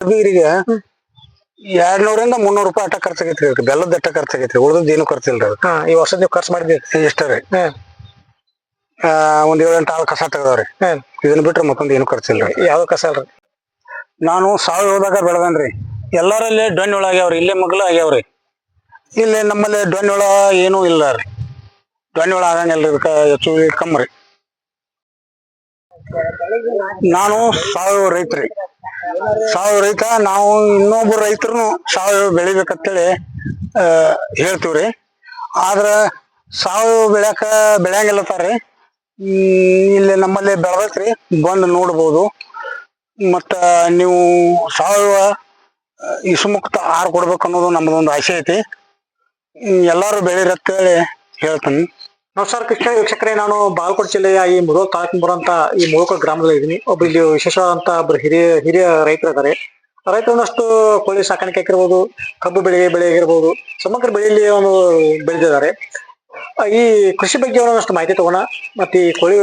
ಬೀರಿಗೆ ಎರಡ್ ನೂರಿಂದ ಮುನ್ನೂರು ರೂಪಾಯಿ ಅಟ್ಟ ಖರ್ಚಾಗೈತ್ರಿ ಅದಕ್ಕೆ. ಬೆಲ್ಲದ ಅಟ್ಟ ಖರ್ಚಾಗೈತ್ರಿ ಉಳ್ದದ್ ಏನು ಖರ್ಚಿಲ್ರಿ ಅದಕ್ಕೆ. ಹಾ ಈ ವರ್ಷ ನೀವು ಖರ್ಚು ಮಾಡಿದ್ರಿ ಇಷ್ಟ ರೀ. ಹ್ಮ್ ಆ, ಒಂದ್ ಏಳೆಂಟು ಆಳು ಕಸ ತೆಗ್ದವ್ರಿ. ಹ್ಮ್ ಇದನ್ನ ಬಿಟ್ರೆ ಮತ್ತೊಂದು ಏನು ಖರ್ಚಿಲ್ರಿ ಯಾವ ಕಸ ಅಲ್ರಿ ನಾನು ಸಾವಯವದಾಗ ಬೆಳೆದನ್ರಿ. ಎಲ್ಲರಲ್ಲಿ ಡೊಣ್ಣ ಹುಳ ಆಗ್ಯಾವ್ರಿ. ಇಲ್ಲೇ ಮಗ್ಲ ಆಗ್ಯಾವ್ರಿ. ಇಲ್ಲಿ ನಮ್ಮಲ್ಲಿ ಡೊಣ್ಣ ಏನು ಏನೂ ಇಲ್ಲ ರೀ. ಡೊಣ್ಣ ಹುಳ ಆಗಂಗಿಲ್ರಿ ಇದಕ್ಕ ಹೆಚ್ಚು ಕಮ್ಮಿ ರೀ. ನಾನು ಸಾವಯವ ರೈತ್ರಿ. ಸಾವಯವ ರೈತ, ನಾವು ಇನ್ನೊಬ್ರು ರೈತರು ಸಾವಯವ ಬೆಳಿಬೇಕಂತೇಳಿ ಹೇಳಿ ಹೇಳ್ತೀವ್ರಿ. ಆದ್ರ ಸಾವಯವ ಬೆಳ್ಯಾಕ ಬೆಳೆಯಂಗಿಲ್ಲತಾರ್ರಿ ಇಲ್ಲಿ ನಮ್ಮಲ್ಲಿ ಬೆಳ್ಬೇಕ್ರಿ, ಬಂದು ನೋಡ್ಬೋದು. ಮತ್ತ ನೀವು ಸಾವಯವ ಇಸುಮುಕ್ತ ಆಹಾರ ಕೊಡ್ಬೇಕು ಅನ್ನೋದು ನಮ್ದೊಂದು ಆಸೆ ಐತಿ. ಎಲ್ಲಾರು ಬೆಳಿರತ್ತೇಳಿ ಹೇಳ್ತೀನಿ. ನಮಸ್ಕಾರ ಕೃಷ್ಣ ವೀಕ್ಷಕರೇ ನಾನು ಬಾಗಲಕೋಟೆ ಜಿಲ್ಲೆಯ ಈ ಮುಧೋಳ್ ತಾಲೂಕಿನ ಬರುವಂತ ಈ ಮುಧೋಳ್ ಗ್ರಾಮದಲ್ಲಿ ಇದ್ದೀನಿ. ಒಬ್ಬ ಇಲ್ಲಿ ವಿಶೇಷವಾದಂತ ಒಬ್ಬರು ಹಿರಿಯ ಹಿರಿಯ ರೈತರು ಇದ್ದಾರೆ ರೈತರು ಒಂದಷ್ಟು ಕೋಳಿ ಸಾಕಾಣಿಕೆ ಆಗಿರ್ಬೋದು ಕಬ್ಬು ಬೆಳೆ ಬೆಳೆ ಆಗಿರ್ಬೋದು ಸಮಗ್ರ ಬೆಳೆಯಲ್ಲಿ ಒಂದು ಬೆಳೆದಿದ್ದಾರೆ. ಈ ಕೃಷಿ ಬಗ್ಗೆ ಒಂದಷ್ಟು ಮಾಹಿತಿ ತಗೋಣ ಮತ್ತೆ ಈ ಕೋಳಿ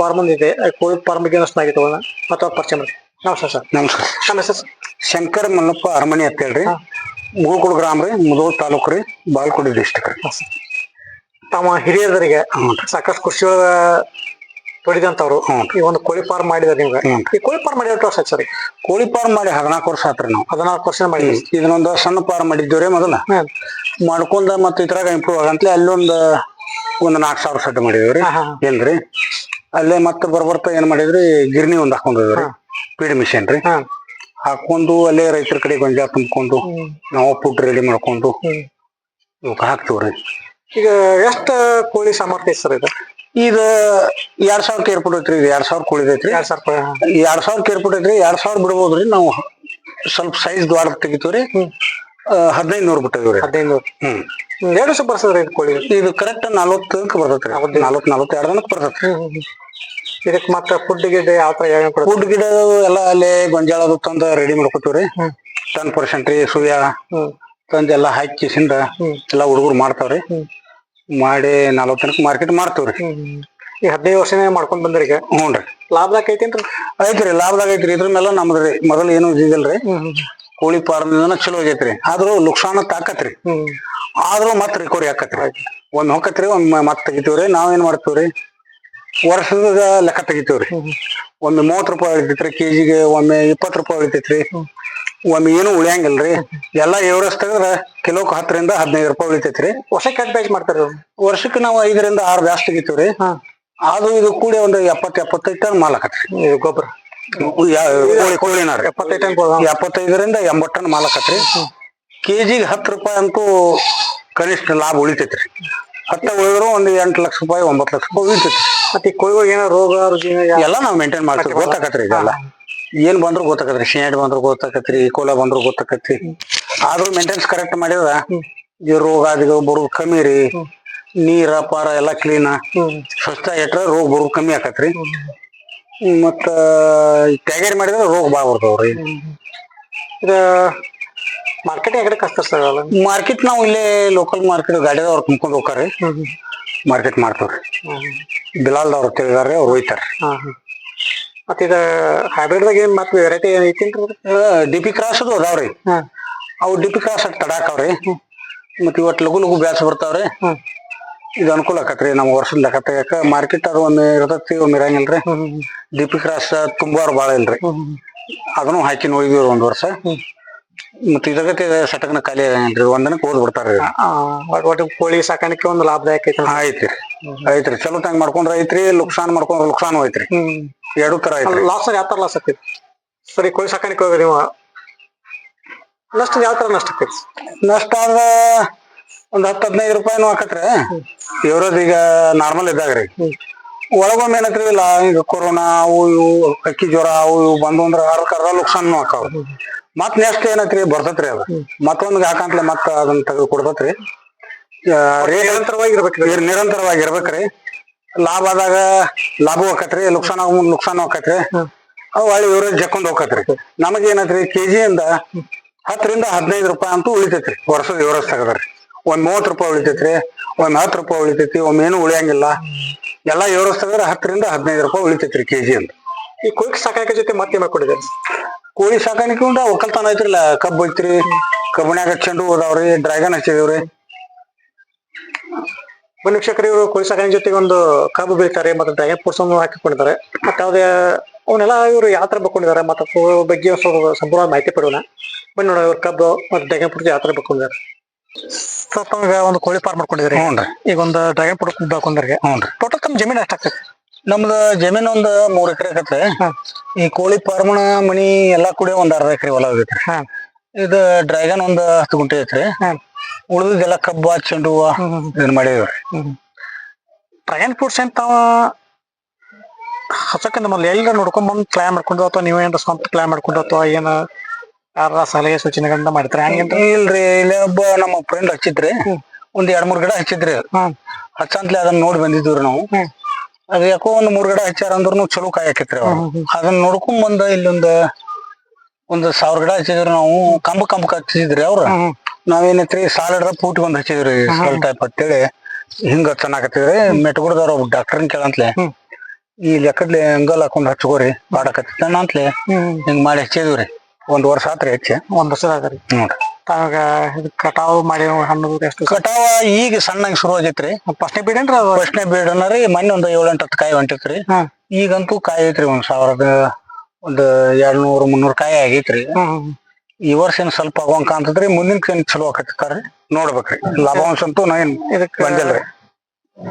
ಫಾರ್ಮ್ ಇದೆ ಕೋಳಿ ಫಾರ್ಮ್ ಬಗ್ಗೆ ಒಂದಷ್ಟು ಮಾಹಿತಿ ತಗೋಣ ಅಥವಾ ಪರಿಚಯ ಮಾಡಿ ನಮಸ್ಕಾರ ಸರ್. ನಮಸ್ಕಾರ ನಮಸ್ತೆ ಸರ್. ಶಂಕರ್ ಮಲ್ಲಪ್ಪ ಅರಮನೆ ಅಂತ ಹೇಳ್ರಿ ಮುಗುಳ್ಕೊಡ್ ಗ್ರಾಮ ರೀ ಮುದೋಳ್ ತಾಲೂಕು ರೀ ಬಾಲ್ಕೋಡಿ ಡಿಸ್ಟಿಕ್ ರೀ. ತಮ್ಮ ಹಿರಿಯರಿಗೆ. ಸಾಕಷ್ಟು ಕೃಷಿ ಒಳಗ ತೊಡಿದಂತವ್ರು. ಈ ಒಂದು ಕೋಳಿ ಫಾರ್ಮ್ ಮಾಡಿದ್ರೆ ನಿಮ್ಗೆ. ಈ ಕೋಳಿ ಫಾರ್ಮ್ ಮಾಡಿ ಎಷ್ಟು ವರ್ಷ ಆಯ್ತು ಸರ್? ಕೋಳಿ ಫಾರ್ಮ್ ಮಾಡಿ ಹದಿನಾಲ್ಕು ವರ್ಷ ಆತ್ರಿ ನಾವು. ಹದಿನಾಲ್ಕು ವರ್ಷ ಮಾಡಿದ್ವಿ ಇದನ್ನೊಂದು ಸಣ್ಣ ಫಾರ್ಮ್ ಮಾಡಿದ್ದೀವ್ರಿ ಮೊದಲ. ಮಾಡ್ಕೊಂಡ ಮತ್ತೆ ಇದ್ರಾಗ ಇಂಪ್ರೂವ್ ಆಗಂತ್ಲೆ ಅಲ್ಲೊಂದು ಒಂದು ನಾಲ್ಕು ಸಾವಿರ ಸೆಟ್ ಮಾಡಿದ್ವಿ. ಏನ್ರಿ ಅಲ್ಲೇ ಮತ್ತೆ ಬರ್ಬರ್ತಾ ಏನ್ ಮಾಡಿದ್ರಿ? ಗಿರ್ನಿ ಒಂದ್ ಹಾಕೊಂಡಿದ್ರಿ ಪೀಡ್ ಮಿಷನ್ ರೀ. ಹಾಕೊಂಡು ಅಲ್ಲೇ ರೈತರ ಕಡೆ ಗೊಂಜಾಳ ತುಂಬಿಕೊಂಡು ನಾವು ಪುಟ್ ರೆಡಿ ಮಾಡ್ಕೊಂಡು ಇವಾಗ ಹಾಕ್ತಿವ್ರಿ. ಈಗ ಎಷ್ಟ ಕೋಳಿ ಸಾಮರ್ಥ್ಯ ಸರ್ ಇದು? ಇದ ಎರಡ್ ಸಾವಿರ ಕೇರ್ಪುಟ್ ಐತ್ರಿ ಇದು ಎರಡ್ ಸಾವಿರ ಕೋಳಿ ಐತ್ರಿ ಎರಡ್ ಸಾವಿರ ಎರಡ್ ಸಾವಿರ ಕೇರ್ಪುಟ್ ಐತ್ರಿ ಎರಡ್ ಸಾವಿರ ಬಿಡ್ಬೋದ್ರಿ ನಾವು ಸ್ವಲ್ಪ ಸೈಜ್ ದ್ವಾರ ತೆಗಿತೀವ್ರಿ. ಹದಿನೈದು ನೂರು ಬಿಟ್ಟಿವ್ರಿ ಹದಿನೈದು ಹ್ಮ್. ಎರಡು ಸಾವಿರ ಬರ್ತದ್ರಿ ಇದು ಕೋಳಿ? ಇದು ಕರೆಕ್ಟ್ ನಲ್ವತ್ತಕ್ಕೆ ಬರ್ತೈತ್ರಿ ನಲ್ವತ್ ಎರಡು ದಿನಕ್ಕೆ ಬರ್ತೈತ್ರಿ ಇದಕ್ ಮತ್ತ ಫುಡ್ ಗಿಡ ಯಾವ ತರ ಯಾವ ಫುಡ್ ಗಿಡ ಎಲ್ಲ ಅಲ್ಲೇ ಗೊಂಜಾಳ ಅದು ತಂದು ರೆಡಿ ಮಾಡ್ಕೊತೀವ್ರಿ. ಟೆನ್ ಪರ್ಸೆಂಟ್ ರೀ ಸೂಯಾ ತಂದೆಲ್ಲ ತಂದು ಎಲ್ಲ ಹಾಕಿಸಿಂದ ಎಲ್ಲ ಹುಡುಗರು ಮಾಡ್ತಾವ್ರಿ. ಮಾಡಿ ನಲ್ವತ್ತು ತನಕ ಮಾರ್ಕೆಟ್ ಮಾಡ್ತೀವ್ರಿ. ಈ ಹದಿನೈದು ವರ್ಷನೇ ಮಾಡ್ಕೊಂಡ್ ಬಂದ್ರಿ ಈಗ? ಹ್ಞೂನ್ರಿ ಲಾಭದಾಗ ಐತೇನ್ರಿ? ಐತ್ರಿ ಲಾಭದಾಗ ಐತ್ರಿ. ಇದ್ರ ಮೇಲೆ ನಮ್ದ್ರಿ ಮೊದಲು ಏನು ಇದಿಲ್ರಿ ಕೋಳಿ ಫಾರ್ಮ್ ಚಲೋ ಆಗೈತ್ರಿ. ಆದ್ರೂ ನುಕ್ಸಾನ ತಾಕತ್ರಿ. ಆದ್ರೂ ಮತ್ ರಿಕವರಿ ಆಕತ್ರಿ. ಒಂದ್ ಹೊಕ್ಕತ್ರಿ ಒಂದ್ ಮತ್ ತೆಗಿತೀವ್ರಿ. ನಾವೇನ್ ಮಾಡ್ತೀವ್ರಿ? ವರ್ಷದ ಲೆಕ್ಕ ತೆಗಿತೀವ್ರಿ. ಒಂದ್ ಮೂವತ್ ರೂಪಾಯಿ ಉಳಿತೈತ್ರಿ ಕೆಜಿಗೆ ಒಮ್ಮೆ ಇಪ್ಪತ್ ರೂಪಾಯಿ ಉಳಿತೈತ್ರಿ. ಒಮ್ಮೆ ಏನು ಉಳಿಯಂಗಿಲ್ರಿ. ಎಲ್ಲಾ ಎವರೆಸ್ಟ್ ತೆಗೆದ್ರ ಕಿಲೋಕ್ ಹತ್ತರಿಂದ ಹದಿನೈದು ರೂಪಾಯಿ ಉಳಿತೈತ್ರಿ. ವರ್ಷಕ್ಕೆ ಎಷ್ಟು ಬ್ಯಾಚ್ ಮಾಡ್ತಾರೆ ವರ್ಷಕ್ಕೆ ನಾವು ಐದರಿಂದ ಆರು ಬ್ಯಾಸ್ ತೆಗಿತೀವ್ರಿ. ಅದು ಇದು ಕೂಡಿ ಒಂದು ಎಪ್ಪತ್ ಎಪ್ಪತ್ತೈದು ಟನ್ ಮಾಲ್ ಆಕತ್ರಿ. ಇದು ಗೊಬ್ಬರ. ಕೋಳಿ ಎಪ್ಪತ್ತೈದು ಟನ್ ಎಪ್ಪತ್ತೈದರಿಂದ ಎಂಬತ್ತು ಟನ್ ಮಾಲ್ ಆಕತ್ರಿ. ಕೆಜಿಗೆ ಹತ್ತು ರೂಪಾಯಿ ಅಂತೂ ಕನಿಷ್ಠ ಲಾಭ ಉಳಿತೈತ್ರಿ. ಹತ್ತ ಉಳಿದ್ರು ಒಂದು ಎಂಟು ಲಕ್ಷ ರೂಪಾಯಿ ಒಂಬತ್ತು ಲಕ್ಷ ರೂಪಾಯಿ ಉಳಿತೈತ್ರಿ. ಮತ್ತೆ ಈ ಏನೋ ರೋಗ ರುಜಿನ ಎಲ್ಲ ನಾವು ಮೇಂಟೈನ್ ಮಾಡ್ತೀವಿ ಗೊತ್ತಾಗತ್ರಿ ಇದೆಲ್ಲ. ಏನ್ ಬಂದ್ರು ಗೊತ್ತಾಕತ್ರಿ ಶೇಡ್ ಬಂದ್ರು ಗೊತ್ತಾಕತ್ರಿ ಕೋಲ ಬಂದ್ರು ಗೊತ್ತಾಕತ್ರಿ ಆದ್ರೂ ಮೇಂಟೆನೆನ್ಸ್ ಕರೆಕ್ಟ್ ಮಾಡಿದ್ರ ಈ ರೋಗ ಅದು ಬರೋದು ಕಮ್ಮಿ ರೀ. ನೀರ ಪಾರ ಎಲ್ಲ ಕ್ಲೀನ್ ಸ್ವಚ್ಛ ಇಟ್ರ ರೋಗ ಬರುದು ಕಮ್ಮಿ ಆಕತ್ರಿ. ಮತ್ತ ಟ್ಯಾಗೇರಿ ಮಾಡಿದ್ರೆ ರೋಗ ಬಾಳ ಬರ್ತಾವ್ರಿ ಇದು ಮಾರ್ಕೆಟ್ ಯಾಕಡೆ ಕಷ್ಟ ಸರ್ ಮಾರ್ಕೆಟ್ ನಾವು ಇಲ್ಲೇ ಲೋಕಲ್ ಮಾರ್ಕೆಟ್ ಗಾಡಿದವ್ರು ತುಂಬ್ಕೊಂಡು ಹೋಗ್ತಾರ್ರಿ. ಮಾರ್ಕೆಟ್ ಮಾಡ್ತಾವ್ರಿ ಬಿಲಾಲ್ದವ್ರು ತಿಳಿದಾರೆ ಅವ್ರು ಒಯ್ತಾರ್ರಿ ಹಾ ಹಾ. ಮತ್ತೆ ಇದು ಹೈಬ್ರಿಡ್ ದಾಗ ಏನ್ ಮತ್ತೆ ವೆರೈಟಿ ಐತೇನ್ರಿ ಡಿಪಿ ಡಿ ಪಿ ಕ್ರಾಸ್ ಅದು ಅದಾವ್ರಿ ಅವು ಡಿ ಪಿ ಕ್ರಾಸ್ ತಡಾಕವ್ರಿ ಮತ್ ಇವತ್ತು ಲಗು ಲಗು ಬ್ಯಾಸ್ ಬರ್ತಾವ್ರಿ. ಇದು ಅನುಕೂಲ ಆಕತ್ರಿ ನಮ್ ವರ್ಷದ ಲೆಕ್ಕ ತೆಗಿಯಕ ಮಾರ್ಕೆಟ್ ಅದು ಒಂದ್ ಇರತೈತಿ ಒಂದ್ ಇರಂಗಿಲ್ರಿ. ಡಿ ಪಿ ಕ್ರಾಸ್ ತುಂಬಾರು ಬಾಳ ಇಲ್ರಿ. ಅದನ್ನು ಹಾಕಿ ನೋಡಿದ್ವಿ ಒಂದ್ ವರ್ಷ. ಮತ್ತೆ ಇದಕ್ಕೆ ಸಟಕ್ನ ಖಾಲಿ ಆಗಂಗಿಲ್ರಿ. ಒಂದನಕ್ಕೆ ಓದ್ ಬಿಡ್ತಾರ್ರಿ ಒಟ್ಟು ಕೋಳಿ ಸಾಕಾಣಿಕೆ ಒಂದು ಲಾಭದಾಯಕ ಐತೆ ಐತ್ರಿ ಐತ್ರಿ. ಚಲೋ ತಂಗ್ ಮಾಡ್ಕೊಂಡ್ರ ಐತ್ರಿ ಲುಕ್ಸಾನ್ ಮಾಡ್ಕೊಂಡ್ರ ಲುಕ್ಸಾನು ಐತ್ರಿ. ಎರಡು ತರ ಐತ್ರಿ. ಲಾಸ್ ಯಾವ ತರ ಲಾಸ್ ಆಗ್ತೈತಿ ಸರಿ ಕೋಳಿ ಸಾಕಾಣಿಕೆ ಹೋಗಿ ನೀವು. ನಷ್ಟ ಯಾವ ತರ ನಷ್ಟ ಆಗ್ತೈತಿ ನಷ್ಟ ಆದ್ರ ಒಂದ್ ಹತ್ತು ಹದಿನೈದು ರೂಪಾಯಿನೂ ಆಕತ್ರಿ. ಇವ್ರದ್ ಈಗ ನಾರ್ಮಲ್ ರೀ. ಒಳಗೊಮ್ಮೆ ಏನತ್ರಿ ಇಲ್ಲ ಈಗ ಕೊರೋನಾ ಅವು ಇವು ಅಕ್ಕಿ ಜ್ವರ ಅವು ಇವು ಬಂದು ಅಂದ್ರೆ ಅರ್ಧ ಲುಕ್ಸಾನ್ ಆಕಾವ ಮತ್ ನೆಕ್ಸ್ಟ್ ಏನೈತ್ರಿ ಬರ್ತತ್ರಿ ಅದ. ಮತ್ತೊಂದ್ ಹಾಕಂತ್ಲೆ ಮತ್ತ ಅದನ್ನ ತೆಗೆದು ಕೊಡ್ತತ್ರಿ ನಿರಂತರವಾಗಿ ಇರ್ಬೇಕ್ರಿ ಇರ್ ನಿರಂತರವಾಗಿ ಇರ್ಬೇಕ್ರಿ ಲಾಭ ಆದಾಗ ಲಾಭ ಹೋಗತ್ರಿ ನುಕ್ಸಾನ ನುಕ್ಸಾನ ಹೋಗತ್ರಿ ಹೊಳ್ಳಿ ಇವ್ರ ಜಕ್ಕೊಂಡ್ ಹೋಗತ್ರಿ ನಮಗ್ ಏನೈತ್ರಿ ಕೆಜಿಯಿಂದ ಹತ್ತರಿಂದ ಹದಿನೈದು ರೂಪಾಯಿ ಅಂತೂ ಉಳಿತೈತ್ರಿ ವರ್ಷದ ಇವ್ರೇಜ್ ತೆಗದ್ರಿ. ಒಂದ್ ಮೂವತ್ ರೂಪಾಯಿ ಉಳಿತೈತ್ರಿ ಒಂದ್ ಹತ್ತು ರೂಪಾಯಿ ಉಳಿತೈತಿ ಒಮ್ಮೆ ಏನು ಉಳಿಯಂಗಿಲ್ಲ. ಎಲ್ಲಾ ಇವ್ರೇಜ್ ತಗದ್ರೆ ಹತ್ತರಿಂದ ಹದಿನೈದು ರೂಪಾಯಿ ಉಳಿತೈತ್ರಿ ಕೆಜಿ ಅಂತ ಈ ಕೋಳಿ ಸಾಕಾಣಿಕೆ ಜೊತೆ ಮತ್ತೆ ಮಾಡ್ಕೊಂಡಿದ್ದಾರೆ ಕೋಳಿ ಸಾಕಾಣಿಕೆ ಉಂಡ ಒಕ್ಕಲ್ತನ ಐತ್ರಿಲ್ಲ ಕಬ್ಬು ಐತ್ರಿ ಕಬ್ಬಿಣ್ಯಾಗ ಚೆಂಡು ಹೋದಾವ್ರಿ ಡ್ರ್ಯಾಗನ್ ಹಚ್ಚಿದೇವ್ರಿ. ಬನ್ನಿ ವೀಕ್ಷಕರು ಇವರು ಕೋಳಿ ಸಾಕಾಣಿಕೆ ಜೊತೆಗೆ ಒಂದು ಕಬ್ಬು ಬೀಳ್ತಾರೆ ಮತ್ತೆ ಡ್ರ್ಯಾಗನ್ ಫ್ರೂಟ್ಸ್ ಅನ್ನು ಹಾಕಿಕೊಂಡಿದ್ದಾರೆ. ಮತ್ತೆ ಅದೇ ಅವನ್ನೆಲ್ಲ ಇವರು ಯಾವ ತರ ಬೆಕೊಂಡಿದ್ದಾರೆ ಮತ್ತೆ ಬಗ್ಗೆ ಸ್ವಲ್ಪ ಸಂಪೂರ್ಣ ಮಾಹಿತಿ ಪಡೋಣ ಬನ್ನಿ ನೋಡೋಣ ಇವ್ರ ಕಬ್ಬು ಮತ್ತೆ ಡ್ರ್ಯಾಗನ್ ಫ್ರೂಟ್ ಯಾವ ತರ ಸ್ವಲ್ಪ ಸರ್ ತಮಗೆ ಒಂದು ಕೋಳಿ ಫಾರ್ಮ್ ಮಾಡ್ಕೊಂಡಿದ್ದಾರೆ. ರೀ. ಈಗ ಒಂದು ಡ್ರ್ಯಾಗನ್ ಫ್ರೂಟ್ ಬೆಳ್ಕೊಂಡ್ರಿ ಹ್ಞೂ ಟೋಟಲ್ ತಮ್ಮ ಜಮೀನು ಎಷ್ಟಾಗ್ತದೆ ನಮ್ದು ಜಮೀನ್ ಒಂದು ಮೂರ್ ಎಕರೆ ಆಗತ್ತೆ. ಈ ಕೋಳಿ ಫಾರ್ಮಣ ಮನಿ ಎಲ್ಲಾ ಕೂಡ ಒಂದ್ ಅರ್ಧ ಎಕರೆ ಹೊಲ ಆಗೈತ್ರಿ ಹಾ. ಇದು ಡ್ರ್ಯಾಗನ್ ಒಂದ್ ಹತ್ತು ಗುಂಟೆ ಐತ್ರಿ. ಹಾ ಉಳಿದಿದ್ದೆಲ್ಲ ಕಬ್ಬ ಚೆಂಡು ಹೂವ ಇದನ್ನ ಮಾಡಿದ್ರಿ ಪ್ರಯಾಣ ಫ್ರೂಟ್ಸ್ ಅಂತ ತಾವ ಮೊದಲು ನಮ್ಮಲ್ಲಿ ಎಲ್ಲ ನೋಡ್ಕೊಂಡ್ ಬಂದು ಪ್ಲಾನ್ ಮಾಡ್ಕೊಂಡು ಅಥವಾ ನೀವೇನಾರ ಸ್ವಂತ ಪ್ಲಾನ್ ಮಾಡ್ಕೊಂಡು ಅಥವಾ ಏನ ಯಾರ ಸಲಹೆ ಸೂಚನೆಗಳನ್ನ ಮಾಡಿದ್ರೆ? ಹಂಗೇನ್ರಿ ಇಲ್ರಿ ಇಲ್ಲಿ ಒಬ್ಬ ನಮ್ಮ ಫ್ರೆಂಡ್ ಹಚ್ಚಿದ್ರಿ. ಒಂದ್ ಎರಡ್ ಮೂರ್ ಗಿಡ ಹಚ್ಚಿದ್ರಿ. ಹಚ್ಚಂತ್ಲೆ ಅದನ್ನ ನೋಡಿ ಬಂದಿದ್ವಿ ನಾವು. ಅದ ಯಾಕೋ ಒಂದ್ ಮೂರ್ ಗಿಡ ಹಚ್ಚಾರ ಅಂದ್ರೂ ಚಲೋ ಕಾಯಿ ಹಾಕಿತ್ರಿ. ಅದನ್ನ ನೋಡ್ಕೊಂಡ್ ಬಂದ ಇಲ್ಲೊಂದ ಒಂದ್ ಸಾವಿರ ಗಿಡ ಹಚ್ಚಿದ್ರಿ ನಾವು. ಕಂಬ ಕಂಬ ಹಚ್ಚಿದ್ರಿ ಅವ್ರ. ನಾವೇನೈತ್ರಿ ಸಾಲಡ್ರ ಪೂಟಿ ಒಂದ್ ಹಚ್ಚಿದ್ರಿ ಸಾಲ್ ಟೈಪ್ ಅಂತೇಳಿ ಹಿಂಗ ಚೆನ್ನಾಗತ್ತಿದ್ರಿ ಮೆಟ್ಗುಡ್ದವ್ರ ಒಬ್ಬ ಡಾಕ್ಟರ್ನ ಕೇಳಂತ್ಲೆ. ಈ ಲೆಕ್ಕದ್ಲೆ ಅಂಗಲ್ ಹಾಕೊಂಡ್ ಹಚ್ಕೋರಿ ಬಾಡಕತ್ತಿತ್ತಾನ ಅಂತ್ಲೆ. ಹಿಂಗ್ ಮಾಡಿ ಹಚ್ಚಿದ್ವಿ ಒಂದ್ ವರ್ಷ ಆತ್ರಿ ಹೆಚ್ಚೆ. ಒಂದ್ ವರ್ಷ ಆಗರಿ ನೋಡ್ರಿ. ತಾವಾಗ ಇದು ಕಟಾವು ಮಾಡಿ ಹಣ್ಣು ಎಷ್ಟು ಕಟಾವ ಈಗ ಸಣ್ಣಂಗ್ ಶುರು ಆಗೈತ್ರಿ ಫಸ್ಟ್ನೇ ಬೀಡ್ ಏನ್ರಿ ಫಸ್ಟ್ನೇ ಬೀಡನ ರೀ ಮೊನ್ನೆ ಒಂದ್ ಏಳೆಂಟು ಹತ್ತು ಕಾಯಿ ಹೊಂಟೈತ್ರಿ. ಈಗಂತೂ ಕಾಯಿ ಐತ್ರಿ ಒಂದ್ ಸಾವಿರದ ಒಂದ್ ಎರಡ್ ನೂರ್ ಮುನ್ನೂರ್ ಕಾಯಿ ಆಗೈತ್ರಿ. ಈ ವರ್ಷ ಏನ್ ಸ್ವಲ್ಪ ಆಗೋಂಗ್ ಕಾಣ್ತದ್ರಿ ಮುಂದಿನ ಏನ್ ಚಲೋ ಆಕತ್ತಿರ್ತಾರ್ರಿ ನೋಡ್ಬೇಕ್ರಿ. ಲಾಭಾಂಶ ಅಂತೂ ನಾ ಏನ್ ಇದಕ್ಕೆ ಬಂದಿಲ್ರಿ.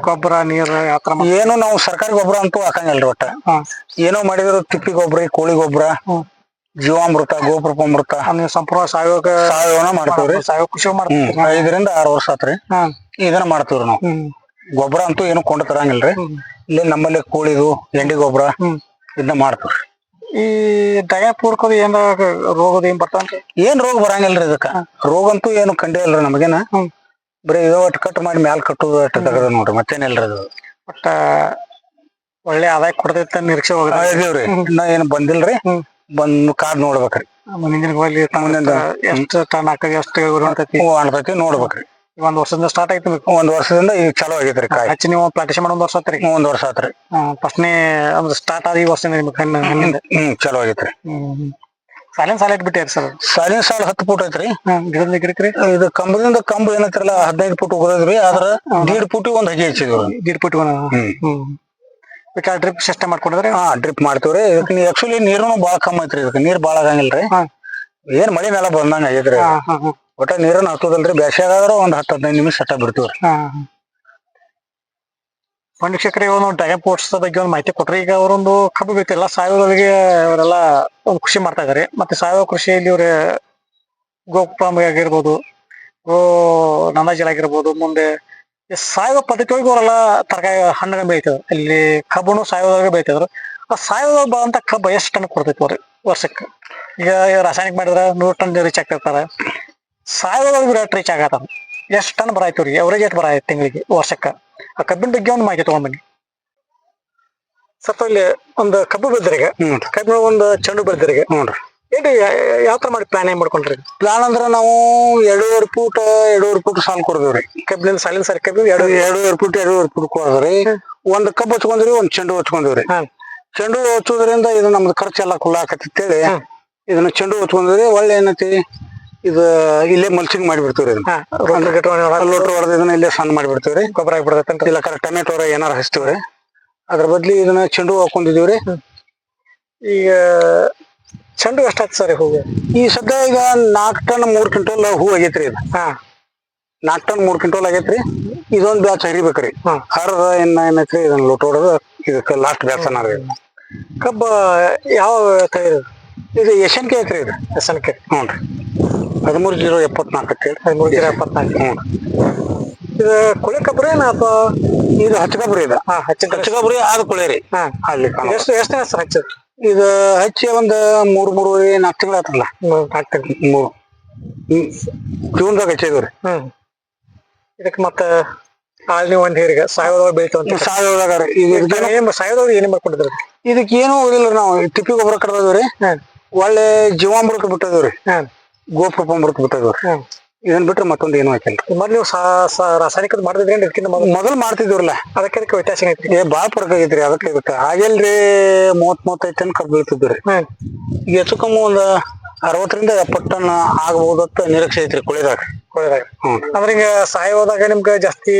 ಗೊಬ್ಬರ ನೀರು ಯಾತ್ರ ತರ ಏನು ನಾವು ಸರ್ಕಾರಿ ಗೊಬ್ಬರ ಅಂತೂ ಹಾಕಂಗಿಲ್ರಿ ಒಟ್ಟ. ಏನೋ ಮಾಡಿದ್ರು ತಿಪ್ಪಿ ಗೊಬ್ಬರ ಕೋಳಿ ಗೊಬ್ಬರ ಜೀವಾಮೃತ ಗೋಪ್ರಪಾಮೃತ ಅಮೃತ. ಸಂಪೂರ್ಣ ಸಾವಯವ ಸಾವಯವನ ಮಾಡ್ತೇವ್ರಿ. ಸಾವಯವ ಕೃಷಿ ಮಾಡ್ತೀವಿ ಐದರಿಂದ ಆರು ವರ್ಷ ಆತ್ರಿ. ಇದನ್ನ ಮಾಡ್ತೇವ್ರಿ ನಾವು. ಗೊಬ್ಬರ ಅಂತೂ ಏನು ಕೊಂಡು ತರಂಗಿಲ್ರಿ. ಇಲ್ಲಿ ನಮ್ಮಲ್ಲಿ ಕೋಳಿದು ಎಂಡಿ ಗೊಬ್ಬರ ಇದನ್ನ ಮಾಡ್ತೇವ್ರಿ. ಈ ದಯಾಪೂರ್ಕದ ಏನ ರೋಗದ ಏನ್ ಬರ್ತಾನ್ರಿ ಏನ್ ರೋಗ ಬರಂಗಿಲ್ರಿ ಇದಕ್ಕ? ರೋಗ ಅಂತೂ ಏನು ಕಂಡೇ ಇಲ್ರಿ ನಮಗೇನ ಬರೀ ಇದೋ ಒಟ್ಟು ಕಟ್ ಮಾಡಿ ಮ್ಯಾಲ್ ಕಟ್ಟುದು ಅಟ್ಟ ತಗದ ನೋಡ್ರಿ ಮತ್ತೇನಿಲ್ರಿ ಅದು. ಒಟ್ಟ ಒಳ್ಳೆ ಆದಾಯ ಕೊಡ್ತೈತ ನಿರೀಕ್ಷೆ ಹೋಗದ ಇದೀವ್ರಿ. ಇನ್ನ ಏನು ಬಂದಿಲ್ರಿ? ಬಂದು ಕಾದ್ ನೋಡ್ಬೇಕ್ರಿ. ಮುಂದಿನ ಎಷ್ಟು ಟನ್ ಹಾಕಿ ಎಷ್ಟು ನೋಡ್ಬೇಕ್ರಿ. ಒಂದ್ ವರ್ಷದಿಂದ ಸ್ಟಾರ್ಟ್ ಆಯ್ತು ಒಂದ್ ವರ್ಷದಿಂದ ಈಗ ಚಲೋ ಆಗೈತ್ರಿ ಕಾಯಿ. ಹಚ್ಚಿ ನೀವು ಪ್ಲಾಂಟೇಶನ್ ಮಾಡಿ ಒಂದ್ ವರ್ಷ ಆತ್ರಿ. ಒಂದ್ ವರ್ಷ ಆತ್ರಿ. ಫಸ್ಟ್ನೇ ಅದು ಸ್ಟಾರ್ಟ್ ಆದ ಈ ವರ್ಷ ನಿಮ್ಗೆ ಹಣ್ಣು ಹಣ್ಣಿಂದ ಹ್ಮ್ ಚಲೋ ಆಗೈತ್ರಿ. ಸಾಲಿನ ಸಾಲ ಇಟ್ಬಿಟ್ಟಿರಿ ಸರ್? ಸಾಲಿನ ಸಾಲ ಹತ್ತು ಫುಟ್ ಐತ್ರಿ ಗಿಡದ ಗಿಡಕ್ರಿ ಇದು ಕಂಬದಿಂದ ಕಂಬ ಏನೈತ್ರಲ್ಲ ಹದಿನೈದು ಫುಟ್ ಹೋಗೋದ್ರಿ ಆದ್ರ ದೀಡ್ ಫುಟ್ ಒಂದ್ ಹಜೆ ಹಚ್ಚಿದ್ವಿ ದೀಡ್ ಪುಟ್ಟಿ ಹ್ಮ್. ಡ್ರಿಪ್ ಸಿಸ್ಟಮ್ ಮಾಡ್ಕೊಂಡಿದ್ರೆ ಹಾ ಡ್ರಿಪ್ ಮಾಡ್ತೀವ್ರಿ. ಇದಕ್ಕೆ ಆಕ್ಚುಲಿ ನೀರು ಬಹಳ ಕಮ್ಮಿ ಐತ್ರಿ ಇದಕ್ಕೆ ನೀರ್ ಬಹಳ ಆಗಂಗಿಲ್ರಿ. ಏನ್ ಮಳಿ ಮೇಲೆ ಬಂದಂಗ ಆಗೈತ್ರಿ. ಒಟ್ಟ ನೀರನ್ನ ಹತ್ತದಲ್ರಿ? ಆದ್ರ ಒಂದ್ ಹತ್ತ್ ಹದಿನೈದು ನಿಮಿಷ ಸಟ್ಟ ಬಿಡ್ತೀವ್ರಿ. ಹಾ. ಒಂದು ವೀಕ್ಷಕರೇ ಒಂದು ಡ್ರ್ಯಾಗನ್ ಫ್ರೂಟ್ಸ್ ಬಗ್ಗೆ ಒಂದು ಮಾಹಿತಿ ಕೊಟ್ರಿ. ಈಗ ಅವರೊಂದು ಕಬ್ಬು ಬೇಕಿಲ್ಲ ಸಾವಯವದೊಳಗೆ ಅವರೆಲ್ಲ ಒಂದು ಕೃಷಿ ಮಾಡ್ತಾ ಇದಾರೆ. ಮತ್ತೆ ಸಾವಯವ ಕೃಷಿಯಲ್ಲಿ ಇವ್ರ ಗೋಪಾಮ ಆಗಿರ್ಬೋದು ಗೋ ನಂದಾಜಲ ಆಗಿರ್ಬೋದು ಮುಂದೆ ಈ ಸಾವಯವ ಪದ್ಧತಿ ಒಳಗೆ ಅವರೆಲ್ಲ ತರಕಾರಿ ಹಣ್ಣುಗಳು ಬೆಳಿತಿದ್ರು. ಇಲ್ಲಿ ಕಬ್ಬುನು ಸಾವಯವದೊಳಗೆ ಬೆಳಿತಿದ್ರು. ಆ ಸಾವಯವ ಬಂದಂತ ಕಬ್ಬು ಎಷ್ಟು ಟನ್ ಕೊಡ್ತೈತಿ ಅವ್ರಿ ವರ್ಷಕ್ಕೆ? ಈಗ ರಾಸಾಯನಿಕ ಮಾಡಿದ್ರೆ ನೂರು ಟನ್ ರೀಚ್ ಆಗ್ತಿರ್ತಾರೆ. ಸಾವಯವದೊಳಗೆ ವಿರಾಟ್ ರೀಚ್ ಆಗತ್ತ ಎಷ್ಟು ಟನ್ ಬರಾಯ್ತು ರೀ ಎವರೇಜ್ ಎಷ್ಟು ಬರಾಯ್ತು ತಿಂಗಳಿಗೆ ವರ್ಷಕ್ಕೆ? ಆ ಕಬ್ಬಿನ ಬಗ್ಗೆ ಒಂದು ಮಾಹಿತಿ ತಗೊಂಡ್ ಬನ್ನಿ ಸರ್ ಇಲ್ಲಿ ಒಂದು ಕಬ್ಬು ಬೆಳೆದ್ರಿಗೆ ಕಬ್ಬಿನ ಒಂದು ಚೆಂಡು ಬೆಳೆದ್ರಿಗೆ ನೋಡ್ರಿ ಏನು ಯಾವ ತರ ಮಾಡಿ ಪ್ಲಾನ್ ಏನ್ ಮಾಡ್ಕೊಂಡ್ರಿ? ಪ್ಲಾನ್ ಅಂದ್ರೆ ನಾವು ಎರಡೂವರೆ ಫೂಟ್ ಎರಡೂವರೆ ಫೂಟ್ ಸಾಲ್ ಕೊಡ್ದೇವ್ರಿ ಕಬ್ಬಿನ ಸಾಲಿನ ಸರಿ ಕಬ್ಬಿನ ಎರಡು ಎರಡು ಎರಡೂವರೆ ಫೂಟ್ ಎರಡೂವರೆ ಫೂಟ್ ಕೊಡದ್ರಿ. ಒಂದ್ ಕಬ್ಬು ಹಚ್ಕೊಂಡ್ರಿ ಒಂದು ಚೆಂಡು ಹಚ್ಕೊಂಡ್ರಿ ಚೆಂಡು ಹಚ್ಚೋದ್ರಿಂದ ಇದು ನಮ್ದು ಖರ್ಚೆಲ್ಲ ಕುಲ್ಲ ಆಕತ್ತೇಳಿ ಹ್ಮ್. ಇದನ್ನ ಚೆಂಡು ಹಚ್ಕೊಂಡ್ರಿ ಒಳ್ಳೆ ಏನೈತಿ? ಇದು ಇಲ್ಲೇ ಮಲ್ಚಿಂಗ್ ಮಾಡಿಬಿಡ್ತೀವ್ರಿ ಇದನ್ನ. ಹಾ. ಲೋಟ್ರ್ ಹೊಡೆದ ಇದನ್ನ ಇಲ್ಲೇ ಸಣ್ಣ ಮಾಡಿಬಿಡ್ತೀವ್ರಿ. ಗೊಬ್ಬರ ಆಗಿಬಿಡ್ತೈತೆ ಇಲ್ಲ ಕರೆಕ್ಟ್ ಟೊಮೆಟೊ ಏನಾರ ಹಚ್ತೀವ್ರಿ. ಅದ್ರ ಬದ್ಲಿ ಇದನ್ನ ಚೆಂಡು ಹಾಕೊಂಡಿದೀವ್ರಿ ಈಗ ಚೆಂಡು ಎಷ್ಟಾಯ್ತು ಸರ್ ಹೂವು ಈ ಸದ್ಯ ಈಗ ನಾಲ್ಕು ಟನ್ ಮೂರ್ ಕ್ವಿಂಟಲ್ ಹೂ ಆಗೈತ್ರಿ ಇದು. ಹಾ. ನಾಲ್ಕು ಟನ್ ಮೂರ್ ಕ್ವಿಂಟಲ್ ಆಗೈತ್ರಿ. ಇದೊಂದ್ ಬ್ಯಾಚ್ ಹರಿಬೇಕ್ರಿ. ಹ್ಮ್. ಹರದ ಏನ್ ಏನೈತ್ರಿ ಇದನ್ನ ಲೋಟ್ ಹೊಡೆದ ಇದಕ್ಕೆ ಲಾಸ್ಟ್ ಬ್ಯಾಚ್ ಅನ್ನಾರ ಇದು. ಕಬ್ಬ ಯಾವ ತಳಿ ಇದು? ಇದು ಏಷ್ಯನ್ ಕೆ ಐತ್ರಿ ಇದು. ಎಸನ್ಕೆ ಹ್ಞೂನ್ರಿ. ಹದಿಮೂರು ಜೀರೋ ಎಪ್ಪತ್ನಾಲ್ಕು ಅಂತೇಳಿ ಹದಿಮೂರು ಜೀರೋ ಎಪ್ಪತ್ನಾಲ್ಕು. ಹ್ಞೂ ಇದು ಕುಳಿ ಏನ ಅಥವಾ ಇದು ಹಚ್ಚಕಬ್ರಿ ಇದು? ಹಾ ಹಚ್ಚ ಕಬ್ಬರಿ ಅದು ಕುಳೆ ರೀ ಹಾ. ಅಲ್ಲಿ ಎಷ್ಟು ಎಷ್ಟು ಹೆಸರು ಹಚ್ಚ? ಇದು ಹಚ್ಚಿ ಒಂದು ಮೂರ್ ಮೂರುವರೆ ನಾಲ್ಕು ತಿಂಗಳ ಆತಲ್ಲ ಹಾಕ್ತೀನಿ ಮೂರು. ಜೂನ್ ಜೂನ್ದಾಗ ಹಚ್ಚಿದ್ವಿ ರೀ ಹ್ಮ್. ಇದಕ್ಕೆ ಮತ್ತೆ ಆಳ್ನಿ ಒಂದ್ ಹೇರಿಗೆ ಸಾವಯವ ಬೆಳಿತು ಅಂತ ಸಾವಯವದಾಗ ಏನ್ ಏನೇನ್ ಮಾಡ್ಕೊಂಡಿದ್ರು ಇದಕ್ಕೆ ಏನೂ ಹೋಗಿಲ್ಲ ನಾವು. ತಿಪ್ಪಿ ಗೊಬ್ಬರ ರೀ. ಒಳ್ಳೆ ಜೀವಾಮೃತ ಬಿಟ್ಟದ್ವಿ ರೀ. ಹ್ಮ್. ಗೋಪ್ರಪಾಮೃತ ಬಿಟ್ಟದ್ವಿ ರೀ ಹ್ಮ್. ಇದನ್ ಬಿಟ್ರೆ ಮತ್ತೊಂದ್ ಏನು ಹಾಕಿಲ್ಲ. ಮೊದ್ಲು ನೀವು ಸಾ- ಸಾ- ರಾಸಾಯನಿಕದ ಮಾಡಿದ್ರಿ ಇದಕ್ಕಿಂತ ಮೊದಲು? ಮೊದಲ್ ಮಾಡ್ತಿದ್ರಲ್ಲ ಅದಕ್ಕೆ ಅದಕ್ಕೆ ವ್ಯತ್ಯಾಸ ಐತಿ? ಏ ಬಾಳ ಫರಕ್ ಆಗೈತ್ರಿ ಅದಕ್ಕೆ ಇದಕ್ಕೆ ಆಗಿಲ್ರಿ ಮೂವತ್ ಮೂವತ್ತೈದು ಟನ್ ಕಬ್ಬು ಬೀಳ್ತಿದ್ರಿ ಹ್ಮ್. ಈಗ ಹೆಚ್ಚು ಕಮ್ಮಿ ಒಂದ್ ಅರವತ್ತರಿಂದ ಎಪ್ಪತ್ತು ಟನ್ ಆಗ್ಬಹುದತ್ತ ನಿರೀಕ್ಷೆ ಐತ್ರಿ ಕುಳಿದಾಗ. ಒಳ್ಳೇದಾಗ ಹ್ಞೂ ಅಂದ್ರೆ ಈಗ ಸಾಯೋದಾಗ ನಿಮ್ಗೆ ಜಾಸ್ತಿ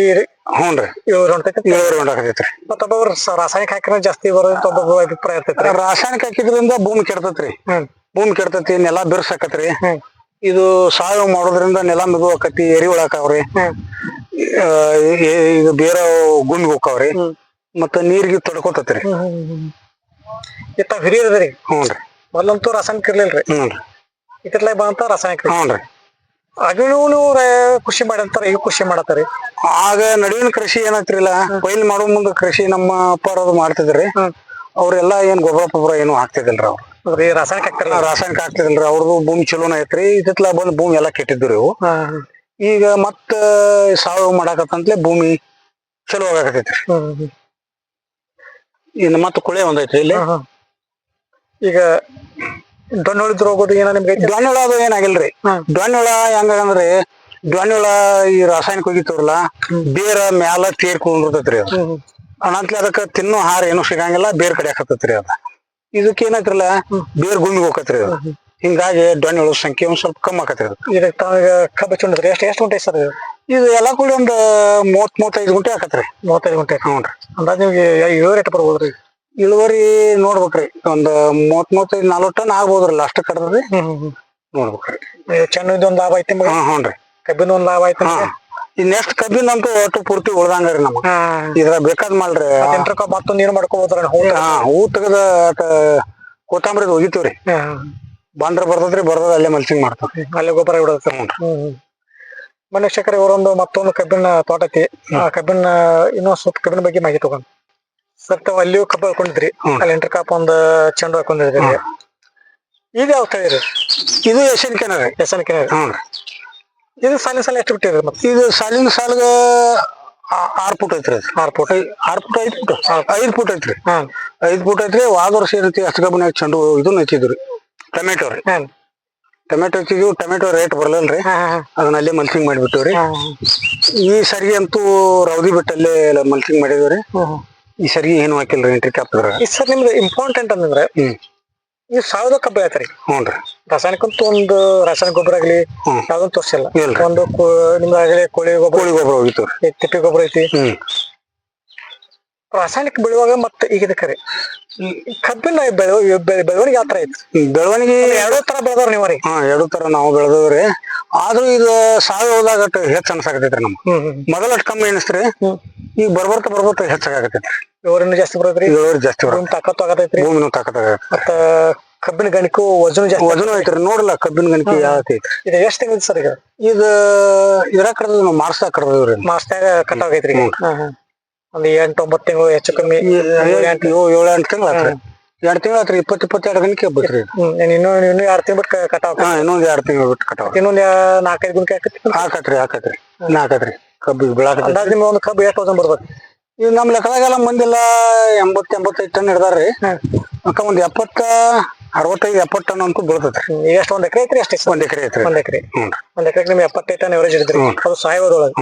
ಹ್ಞೂನ್ರಿ ಇಳುವರಿ ಹೊಂಟೈತಿ ಇಳುವರಿ ಉಂಟಾಕತೈತ್ರಿ ಮತ್ತೊಬ್ಬರು ರಾಸಾಯನಿಕ ಹಾಕಿದ್ರೆ ಜಾಸ್ತಿ ಬರೋದಂತ ಒಬ್ಬೊಬ್ಬ ಅಭಿಪ್ರಾಯ ಇರ್ತೈತಿ ರಾಸಾಯನಿಕ ಹಾಕಿದ್ರಿಂದ ಭೂಮಿ ಕೆಡ್ತೈತ್ರಿ. ಹ್ಮ್. ಭೂಮಿ ಕೆಡ್ತೈತಿ ನೆಲ ಬಿರ್ಸಾಕತ್ರಿ. ಹ್ಮ್. ಇದು ಸಾವಯವ ಮಾಡೋದ್ರಿಂದ ನೆಲ ಮೆದು ಆಕತಿ ಎರಿಹುಳ ಒಳಕಾವ್ರಿ ಈಗ ಬೇರೆ ಗುಂಡ್ ಹೋಗ್ತಾವ್ರಿ. ಮತ್ತ ನೀರ್ಗಿ ತಡ್ಕೋತತ್ರಿ. ಇತ್ತ ಹಿರಿಯದ್ರಿ ಹ್ಞೂನ್ರಿ. ಮೊದ್ಲಂತೂ ರಾಸಾಯನಿಕ ಇರ್ಲಿಲ್ರಿ. ಹ್ಞೂನ್ರಿ. ಇತ್ತಿತ್ಲಾಗ ಬಂತ ರಾಸಾಯನಿಕ ಹ್ಞೂನ್ರಿ. ನೀವು ರೇ- ಕೃಷಿ ಮಾಡಂತಾರ ಈಗ ಕೃಷಿ ಮಾಡತ್ತಾರಿ. ಆಗ ನಡುವಿನ ಕೃಷಿ ಏನಾಗ್ತಿರಲಿಲ್ಲ ಪೈಲ್ ಮಾಡೋ ಮುಂದ ಕೃಷಿ ನಮ್ಮ ಅಪ್ಪಾರದು ಮಾಡ್ತಿದ್ರಿ. ಅವ್ರೆಲ್ಲಾ ಏನ್ ಗೊಬ್ಬರ ಪೊಬ್ಬರ ಏನು ಹಾಕ್ತಿದಿಲ್ರಿ ಅವ್ರು. ರಾಸಾಯನಿಕ ಹಾಕ್ತಾರಲ್ಲ ರಾಸಾಯನಿಕ ಹಾಕ್ತಿದಿಲ್ರಿ ಅವ್ರದ್ದು ಭೂಮಿ ಚಲೋನ ಐತ್ರಿ ಇತ್ತಿತ್ಲ ಬಂದ್ ಭೂಮಿ ಎಲ್ಲಾ ಕೆಟ್ಟಿದ್ರು ಇವು. ಈಗ ಮತ್ತ ಸಾವಯವ ಮಾಡಾಕತ್ತಂತ್ಲೆ ಭೂಮಿ ಚಲೋ ಆಗಾಕತ್ತೈತ್ರಿ. ಇನ್ನು ಮತ್ತ ಕುಳೆ ಒಂದೈತ್ರಿ ಇಲ್ಲಿ. ಈಗ ಡೊಣ್ಣುಳಿದ್ರು ಹೋಗೋದು ಏನ ನಿಮ್ಗೆ ಐತಿ? ಅದು ಏನಾಗಿಲ್ರಿ. ಡ್ವಾನಿಳ ಹೆಂಗಂದ್ರೆ ಡ್ವಾನಿಳ ಈ ರಾಸಾಯನಿಕ ಹೋಗಿತ್ತವ್ರಲ್ಲ ಬೇರ ಮ್ಯಾಲ ತೇರ್ಕೊಂಡಿರ್ತೈತ್ರಿ ಅದು. ಹ್ಮ್. ಅದಕ್ಕ ತಿನ್ನೋ ಹಾರ ಏನು ಸಿಗಂಗಿಲ್ಲ ಬೇರ್ ಕಡೆ ಹಾಕತ್ತೈತ್ರಿ ಅದ. ಇದಕ್ಕೆ ಏನಾಯ್ತ್ರಲ್ಲ ಬೇರ್ ಗುಂಡಿಗೆ ಹೋಗತ್ರಿ ಅದು. ಹಿಂಗಾಗಿ ಡೊಣ್ಣೆಗಳ ಸಂಖ್ಯೆ ಒಂದ್ ಸ್ವಲ್ಪ ಕಮ್ಮಿ ಆಕತ್ರಿ ಅದು. ಈಗ ತಾವೀಗ ಕಬ್ಬು ಚುಂಡಿದ್ರಿ ಎಷ್ಟು ಎಷ್ಟು ಗುಂಟೆ ಸರ್ ಇದು? ಇದು ಎಲ್ಲಾ ಕೂಡಿ ಒಂದ್ ಮೂವತ್ ಮೂವತ್ತೈದು ಗುಂಟೆ ಆಕತ್ರಿ. ಮೂವತ್ತೈದು ಗುಂಟೆ ಹ್ಞೂನ್ರಿ. ಅಂದಾಜ್ ನಿಮ್ಗೆ ಏಳು ರೇಟ್ ಬರ್ಬೋದ್ರಿ ಇಳುವರಿ ನೋಡ್ಬೇಕ್ರಿ. ಒಂದ್ ಮೂವತ್ ಮೂವತ್ತೈದು ನಾಲ್ಕು ಟನ್ ಆಗ್ಬೋದ್ರಿ ಲಾಸ್ಟ್ ಕಡ್ದ್ರಿ ನೋಡ್ಬೇಕ್ರಿ. ಚೆನ್ನೈದು ಒಂದ್ ಲಾಭ ಐತಿ ಮಗ ಹಾ ಹ್ಞೂನ್ರಿ. ಕಬ್ಬಿನ ಒಂದ್ ಲಾಭ ಐತಿ ಹಾ. ಈ ನೆಕ್ಸ್ಟ್ ಕಬ್ಬಿನಂತೂ ಒಟ್ಟು ಪೂರ್ತಿ ಉಳ್ದಂಗ ರೀ ನಮ್ಗೆ. ಇದ್ರ ಬೇಕಾದ್ ಮಾಡ್ರಿ ಎಂಟ್ರಕ್ಕ ಮತ್ತೊಂದ್ ನೀರು ಮಾಡ್ಕೋಬೋದ್ರ ಹೂ ತೆಗದ ಕೊತ್ತಂಬರಿ ಒಗಿತೀವ್ರಿ ಬಂದ್ರ ಬರ್ತದ್ರಿ ಬರ್ತದ ಅಲ್ಲೇ ಮಲ್ಸಿಂಗ್ ಮಾಡ್ತಾರ ಅಲ್ಲೇ ಗೊಬ್ಬರ ಬಿಡೋದು ಮನುಷ್ಯಕರ ಹ್ಮ್ ಇವರೊಂದು ಮತ್ತೊಂದು ಕಬ್ಬಿನ ತೋಟ ಐತಿ. ಆ ಕಬ್ಬಿನ ಇನ್ನೊಂದ್ ಸ್ವಲ್ಪ ಕಬ್ಬಿನ ಬಗ್ಗೆ ಮಾಹಿತಿ ತಗೊಂಡ್. ಸರ್ ತಾವ್ ಅಲ್ಲಿಯೂ ಕಬ್ಬ ಹಾಕೊಂಡಿದ್ರಿ. ಹ್ಮ್. ಅಲ್ಲಿ ಎಂಟ್ರ ಕಾಪ್ ಒಂದ್ ಚೆಂಡು ಹಾಕೊಂಡಿದ್ರಿ ಇದು ಯಾವ ತಳಿ ರೀ ಇದು ಯಶನ್ಕೆನ ಯಶನ್ ಕೆನರ್ ಹ್ಞೂ ಇದು ಸಾಲಿನ ಸಾಲ ಎಷ್ಟು ಬಿಟ್ಟಿರಿ ಮತ್ತೆ? ಇದು ಸಾಲಿನ ಸಾಲಗ ಆರ್ ಫುಟ್ ಐತ್ರಿ ಅದು. ಆರ್ ಫುಟ್ ಆರ್ ಫುಟ್ ಐದು ಫುಟ್ ಐದು ಫುಟ್ ಐತ್ರಿ. ಹಾ. ಐದ್ ಫುಟ್ ಐತ್ರಿ ವಾದ ವರ್ಷ ಇರುತ್ತೆ ಅಷ್ಟು ಕಬ್ಬಿನ ಚೆಂಡು ಇದನ್ನ ಹಚ್ಚಿದ್ರಿ ಟೊಮೆಟೊ ರೀ. ಹಾ. ಟೊಮೆಟೊ ಹಚ್ಚಿದ್ವಿ ಟೊಮೆಟೊ ರೇಟ್ ಬರಲಿಲ್ಲ ರೀ ಅದನ್ನ ಅಲ್ಲೇ ಮಲ್ಚಿಂಗ್ ಮಾಡಿಬಿಟ್ಟು ರೀ. ಈ ಸರಿಗೆ ಅಂತೂ ರೌದಿ ಬಿಟ್ಟಲ್ಲೇ ಮಲ್ಚಿಂಗ್ ಮಾಡಿದ್ವಿ ಈ ಸರಿಗೆ ಏನು ಹಾಕಿಲ್ರಿ ಎಂಟ್ರಿ ಕಾಪ್ದ್ರಾಗ ಈ ಸರ್ ನಿಮ್ದು ಇಂಪಾರ್ಟೆಂಟ್ ಅಂತಂದ್ರೆ ಹ್ಮ್. ಈ ಸಾವಿರದ ಕಬ್ಬ ಐತ್ರಿ. ಹ್ಞೂ ರಾಸಾಯನಿಕ ಅಂತೂ ಒಂದು ರಾಸಾಯನಿಕ ಗೊಬ್ಬರ ಆಗ್ಲಿ. ಯಾವ್ದೊಂದು ತೋರ್ಸಿಲ್ಲ. ಇಲ್ರಿ. ಒಂದು ಕೋ- ನಿಮ್ದು ಆಗಲೇ ಕೋಳಿ ಗೊಬ್ಬರ. ಕೋಳಿ ಗೊಬ್ಬರ ಹೋಗಿತ್ತು ಐತಿ, ತಿಪ್ಪಿ ಗೊಬ್ಬರ ಐತಿ. ಹ್ಮ್. ರಾಸಾಯನಿಕ ಬೆಳೆಯುವಾಗ ಮತ್ತೆ ಈಗ ಇದಕ್ಕೆ ರೀ. ಈ ಕಬ್ಬಿನ ಬೆಳೆ ಬೆಳೆ- ಬೆಳವಣಿಗೆ ಯಾವ ತರ ಐತಿ? ಬೆಳವಣಿಗೆ ಎರಡೂ ತರ ಬೆಳೆದವ್ರ ನೀವ್ರಿ ರೀ. ಹಾ ಎರಡು ತರ ನಾವು ಬೆಳೆದವ್ರಿ ಆದ್ರೂ ಇದು ಸಾವಯವದಾಗ ಹೆಚ್ಚು ಅನ್ಸಾಕತೈತ್ರಿ ನಮ್ಗೆ. ಹ್ಮ್ ಹ್ಮ್ ಮೊದಲ ಅಷ್ಟ್ ಕಮ್ಮಿ ಅನಿಸ್ತ್ರಿ ಹ್ಮ್. ಈಗ ಬರ್ಬರ್ತ ಬರ್ಬರ್ತ ಹೆಚ್ಚಾಗತೈತ್ರಿ ಇವ್ರನ್ನ ಜಾಸ್ತಿ ಬರೋದ್ರಿ ಇಳುವರಿ ಜಾಸ್ತಿ ಬರುತ್ತೆ. ಭೂಮಿ ತಾಕತ್ತು ಆಗತೈತ್ರಿ ಭೂಮಿನೂ ತಾಕತ್ತಾಗ ಮತ್ತ ಕಬ್ಬಿನ ಗಣಿಕೆ ವಜನ ಜಾಸ್ತಿ ವಜನ ಐತ್ರಿ ನೋಡಲ್ಲ ಕಬ್ಬಿನ ಗಣಿಕೆ ಯಾವ ಐತ್ರಿ ಇದು ಎಷ್ಟು ತಿಂಗಳು ಸರ್ ಈಗ ಇದು ಇದ್ರ ಕಡ್ದ ನಾವು ಮಾರ್ಸ್ದಾಗ ಕಡ್ದವ್ರಿ ಮಾರ್ಸ್ದಾಗ ಕಟ್ ಆಗೈತ್ರಿ. ಒಂದ್ ಎಂಟು ಒಂಬತ್ತು ತಿಂಗಳು ಹೆಚ್ಚು ಕಮ್ಮಿ. ಏಳು ಏಳು ಎಂಟು ತಿಂಗಳು ಆತ್ರಿ. ಎರಡು ತಿಂಗಳು ಆತ್ರಿ ಇಪ್ಪತ್ತು ಇಪ್ಪತ್ತೆರಡು ಗಣಿಕೆ ಹಬ್ಬತ್ರಿ ಇನ್ನೂ ಇನ್ನೂ ಎರಡ್ ತಿಂಗಳು ಬಿಟ್ಟು ಕಟಾವ್ ಆಗ ಇನ್ನೊಂದ್ ಎರಡು ತಿಂಗಳು ಬಿಟ್ಟು ಕಟಾವ ಇನ್ನೊಂದ್ ಯಾ- ನಾಲ್ಕೈದು ಗುಣಕ್ಕೆ ಹಾಕತ್ರಿ. ಹಾಕತ್ರಿ ಹಾಕತ್ರಿ. ಇನ್ನ ಹಾಕತ್ರಿ. ಕಬ್ಬಿಗೆ ಬೆಳಾಕತ್ರಿ. ಅಂದಾಜ್ ನಿಮ್ಗೆ ಒಂದು ಕಬ್ಬು ಎಷ್ಟು ವಜನ್ ಬರ್ಬೇಕು? ಈಗ ನಮ್ ಲೆಕ್ಕದಾಗೆಲ್ಲ ಮಂದಿಲ್ಲ ಎಂಬತ್ ಎಂಬತ್ತೈದು ಟನ್ ಹಿಡ್ದಾರ್ರಿ. ಅಕ್ಕ ಒಂದ್ ಎಪ್ಪತ್ತ ಅರವತ್ತೈದು ಎಪ್ಪತ್ತು ಟನ್ ಅಂತೂ ಈಗ ಎಷ್ಟು ಒಂದ್ ಎಕರೆ ಐತ್ರಿ ಅಷ್ಟೇ? ಒಂದ್ ಎಕರೆ ಐತ್ರಿ. ಒಂದ್ ಎಕರೆ. ಒಂದ್ ಎಕರೆ ನಿಮ್ಗೆ ಎಪ್ಪತ್ತೈದು ಟನ್ ಎವರೇಜ್ ಇರ್ತೀರಿ. ಅದು ಸಾವಯವದೊಳಗೆ.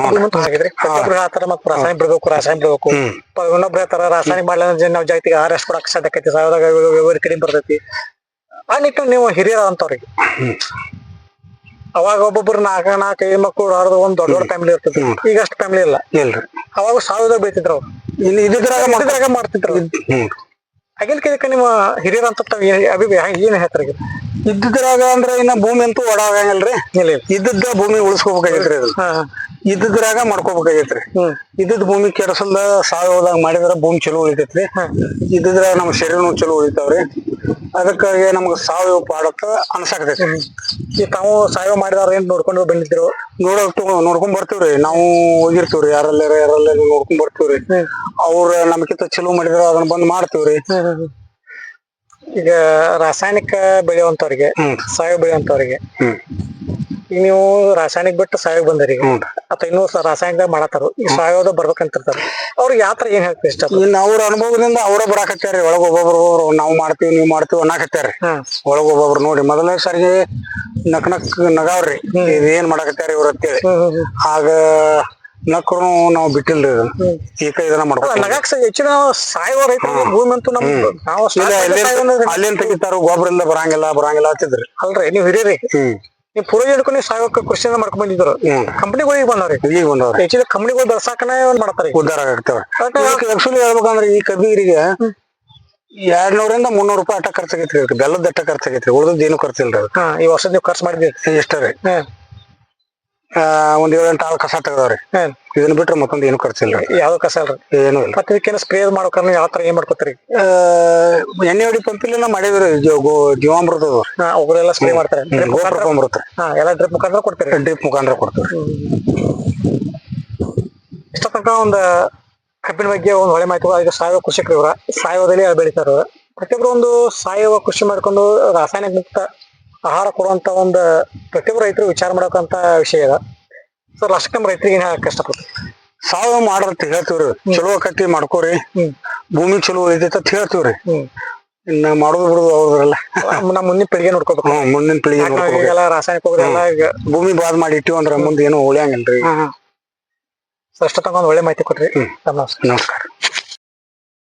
ಪ್ರತಿಯೊಬ್ರು ಹೇಳ್ತಾರ ಮತ್ತೆ ರಾಸಾಯನಿಕ ಬಿಡ್ಬೇಕು ರಾಸಾಯನಿಕ ಬಿಡ್ಬೇಕು. ಇನ್ನೊಬ್ರು ಹೇಳ್ತಾರ ರಾಸಾಯನಿಕ ಮಾಡ್ಲ ನಾವು ಜಾತಿಗೆ ಆರ್ ಎಸ್ ಕೊಡಕ್ ಸಾಧ್ಯ ಆಕೈತಿ ಸಾವಯವಾಗ ವ್ಯವಹಾರ ಕಡಿಮೆ ಬರ್ತೈತಿ. ಆ ನಿಟ್ಟಿನಲ್ಲಿ ನೀವು ಹಿರಿಯರ ಅಂತವ್ರಿಗೆ ಅವಾಗ ಒಬ್ಬೊಬ್ರು ನಾಲ್ಕ ನಾಲ್ಕು ಐದು ಮಕ್ಕಳು ಹರಿದು ಒಂದ್ ದೊಡ್ಡ ದೊಡ್ಡ ಫ್ಯಾಮಿಲಿ ಇರ್ತದೆ. ಈಗ ಅಷ್ಟು ಫ್ಯಾಮಿಲಿ ಇಲ್ಲ. ಇಲ್ರಿ ಅವಾಗ ಸಾವಿರದ ಬೀಳ್ತಿದ್ರು ಇಲ್ಲಿ ಇದ್ರಾಗ ಮಾಡ್ತಿದ್ರು. ಹ್ಮ್ ಆಗಿಲ್ಕ ನಿಮ್ಮ ಹಿರಿಯರ ಅಂತ ಅಭಿವ್ಯಾಯ ಏನ್ ಹೇಳ್ತಾರೆ? ಇದ್ದಿದ್ರಾಗ ಅಂದ್ರೆ ಇನ್ನ ಭೂಮಿ ಅಂತೂ ಒಡಾಗಂಗಿಲ್ರಿ ಇಲ್ಲಿ ಇದ್ದದ್ದ ಭೂಮಿ ಉಳಿಸ್ಕೋಬೇಕಾಗೈತ್ರಿ ಅದು. ಇದ್ದಿದ್ರಾಗ ಮಾಡ್ಕೋಬೇಕಾಗೈತ್ರಿ. ಇದ್ದದ್ ಭೂಮಿ ಕೆಡಸಲ್ದ ಸಾವಯವದಾಗ ಮಾಡಿದ್ರ ಭೂಮಿ ಚಲೋ ಉಳಿತೈತ್ರಿ. ಇದ್ದಿದ್ರಾಗ ನಮ್ಮ ಶರೀರನು ಚಲೋ ಉಳಿತಾವ್ರಿ. ಅದಕ್ಕಾಗಿ ನಮ್ಗೆ ಸಾವಯವ ಪಾಡಕ್ಕ ಅನ್ಸಾಕತೈತಿ ಈ ತಾವು ಸಾವಯವ ಮಾಡಿದಾರ ಏನ್ ನೋಡ್ಕೊಂಡು ಬಂದಿದ್ರು ನೋಡಕ್ ನೋಡ್ಕೊಂಡ್ ಬರ್ತೀವ್ರಿ. ನಾವು ಹೋಗಿರ್ತೀವ್ರಿ ಯಾರಲ್ಲಾರ ಯಾರಲ್ಲಾರ ನೋಡ್ಕೊಂಡ್ ಬರ್ತೀವ್ರಿ. ಅವ್ರ ನಮ್ಕಿಂತ ಚಲೋ ಮಾಡಿದ್ರ ಅದನ್ನ ಬಂದ್ ಮಾಡ್ತೀವ್ರಿ. ಈಗ ರಾಸಾಯನಿಕ ಬೆಳೆಯುವಂತವ್ರಿಗೆ ಸಾವಯವ ಬೆಳೆಯುವಂತವ್ರಿಗೆ ಹ್ಮ್. ಈಗ ನೀವು ರಾಸಾಯನಿಕ ಬಿಟ್ಟು ಸಾಯೋಗ ಬಂದರಿ. ಅಥವಾ ಇನ್ನೂ ರಾಸಾಯನಿಕ ರಾಸಾಯನಿಕದಾಗ ಮಾಡತ್ತಾರ. ಈ ಸಾಯೋದ ಬರ್ಬೇಕಂತಿರ್ತಾರ ಅವ್ರಿಗೆ ಯಾವ ತರ ಏನ್ ಹೇಳ್ತೀವಿ ಇಷ್ಟ ಇನ್ನು ಅವ್ರ ಅನುಭವದಿಂದ ಅವರ ಬರಾಕತ್ಯಾರಿ ಒಳಗ ಒಬ್ಬೊಬ್ರು ಒಬ್ಬರು ನಾವು ಮಾಡ್ತೀವಿ ನೀವು ಮಾಡ್ತೀವಿ ಅನ್ನಕತ್ಯಾರಿ ಒಳಗ ಒಬ್ಬೊಬ್ರು ನೋಡಿ ಮೊದಲನೇ ಸಾರಿಗೆ ನಕ್ ನಕ್ ನಗಾವ್ರಿ. ಇದೇನ್ ಮಾಡಕತ್ಯಾರಿ ಇವ್ರ ಅಂತೇಳಿ. ಆಗ ನಕ್ರು ನಾವು ಬಿಟ್ಟಿಲ್ರಿ ಇದನ್ನ. ಈಗ ಇದನ್ನ ಮಾಡ್ಬೇಕು ನಗಾಕ್ ಸ- ಹೆಚ್ಚಿನ ಸಾಯುವ ರೈತರಿಗೆ ಭೂಮಿ ಅಂತೂ ನಮ್ ನಾವು ಅಲ್ಲಿ ಸಾವಯವ ಸಾವಯವ ಅನ್ನೋದು- ಅಲ್ಲಿಂದ ತೆಗಿತಾರ ಬರಂಗಿಲ್ಲ ಬರಂಗಿಲ್ಲ ಅಂತಿದ್ರಿ. ಅಲ್ರಿ ನೀವು ಹಿರಿಯರಿ ನೀವು ಪೂರ್ವ ಹಿಡ್ಕೊಂಡು ಕೃಷಿಯಿಂದ ಕೃಷಿಯನ್ನ ಮಾಡ್ಕೊಂಡ್ ಬಂದಿದ್ರು ಕಂಪನಿಗಳಿಗೆ ಬಂದವ್ರಿ ಈಗ ಬಂದವ್ರಿ. ಹೆಚ್ಚಿನ ಕಂಪನಿಗಳು ಬೆಳ್ಸಾಕನ ಮಾಡ್ತಾರೆ? ಉದ್ದಾರ ಆಗ್ತಾವೆ. ಆಕ್ಚುಲಿ ಹೇಳ್ಬೇಕಂದ್ರೆ ಈ ಕಬ್ಬಿಗಿರಿಗೆ ಎರಡ್ ನೂರಿಂದ ಮುನ್ನೂರು ರೂಪಾಯಿ ಅಟ್ಟ ಖರ್ಚಾಗೈತ್ರಿ ಬೆಲ್ಲದ ಅಟ್ಟ ಖರ್ಚಾಗೈತ್ರಿ. ಉಳ್ದದ್ದು ಏನು ಖರ್ಚಿಲ್ರಿ ಈ ವರ್ಷ ನೀವು ಖರ್ಚು ಮಾಡಿದ್ರಿ ಅದಕ್ಕೆ ಒಂದ್ ಏಳೆಂಟು ಆಳು ಕಸ ತೆಗ್ದವ್ರಿ. ಇದನ್ನ ಬಿಟ್ರೆ ಮತ್ತೊಂದು ಏನು ಖರ್ಚಿಲ್ರಿ ಯಾವ ಕಸ ಅಲ್ರಿ? ಏನು ಇಲ್ಲ. ಮತ್ತೆ ಇದಕ್ಕೇನು ಸ್ಪ್ರೇ ಮಾಡ್ಬೇಕಂದ್ರೆ ಯಾವ ತರ ಏನ್ ಮಾಡ್ಕೊತೀರಿ? ಎಣ್ಣೆ ಹೊಡಿ ಇಲ್ಲ ಮಾಡಿದ್ರಿ ಜೀವಾಮೃತ ಒಬ್ಬರೆಲ್ಲ ಸ್ಪ್ರೇ ಮಾಡ್ತಾರೆ. ಗೋಪುರ ಹಾ ಎಲ್ಲ ಡ್ರಿಪ್ ಮುಖಾಂತರ ಕೊಡ್ತಾರೆ? ಡ್ರಿಪ್ ಮುಖಾಂತರ ಕೊಡ್ತಾರೆ ಇಷ್ಟ ತನಕ ಒಂದು ಕಬ್ಬಿನ ಬಗ್ಗೆ ಒಂದು ಒಳ್ಳೆ ಮಾಹಿತಿ ಈಗ ಸಾವಯವ ಕೃಷಿಕರು ಇವರ. ಸಾವಯವದಲ್ಲಿ ಬೆಳಿತಾರ ಪ್ರತಿಯೊಬ್ರು ಒಂದು ಸಾವಯವ ಕೃಷಿ ಮಾಡ್ಕೊಂಡು ರಾಸಾಯನಿಕ ಮುಕ್ತ ಆಹಾರ ಕೊಡುವಂತ ಒಂದು ಪ್ರತಿಯೊಬ್ಬ ರೈತರು ವಿಚಾರ ಮಾಡಕಂತ ವಿಷಯ ಇದೆ. ಸರ್ ಅಷ್ಟಕ್ಕೆ ನಮ್ಮ ರೈತರಿಗೆ ಏನ್ ಹೇಳಕ್ ಕಷ್ಟಪಡ್ತೀವಿ ಸಾವಯವ ಮಾಡ್ರಂತ ಹೇಳ್ತೀವ್ರಿ. ಚಲೋ ಕಟ್ಟಿ ಮಾಡ್ಕೋರಿ. ಭೂಮಿ ಚಲೋ ಇದೆ ಅಂತ ಹೇಳ್ತೀವ್ರಿ. ಇನ್ನ ಮಾಡೋದು ಬಿಡುದು ಅವ್ರಲ್ಲ ನಮ್ಮ ಮುಂದಿನ ಪೀಳಿಗೆ ನೋಡ್ಕೋಬೇಕು. ಮುಂದಿನ ಪೀಳಿಗೆ ಎಲ್ಲಾ ರಾಸಾಯನಿಕ ಹೋಗೋದು ಎಲ್ಲ ಈಗ ಭೂಮಿ ಬಾದ್ ಮಾಡಿ ಇಟ್ಟಿವಿ ಅಂದ್ರ ಮುಂದೆ ಏನು ಉಳಿಯಂಗಿಲ್ರಿ. ಅಷ್ಟ ತನಕ ಒಳ್ಳೆ ಮಾಹಿತಿ ಕೊಟ್ರಿ. ನಮಸ್ಕಾರ ನಮಸ್ಕಾರ.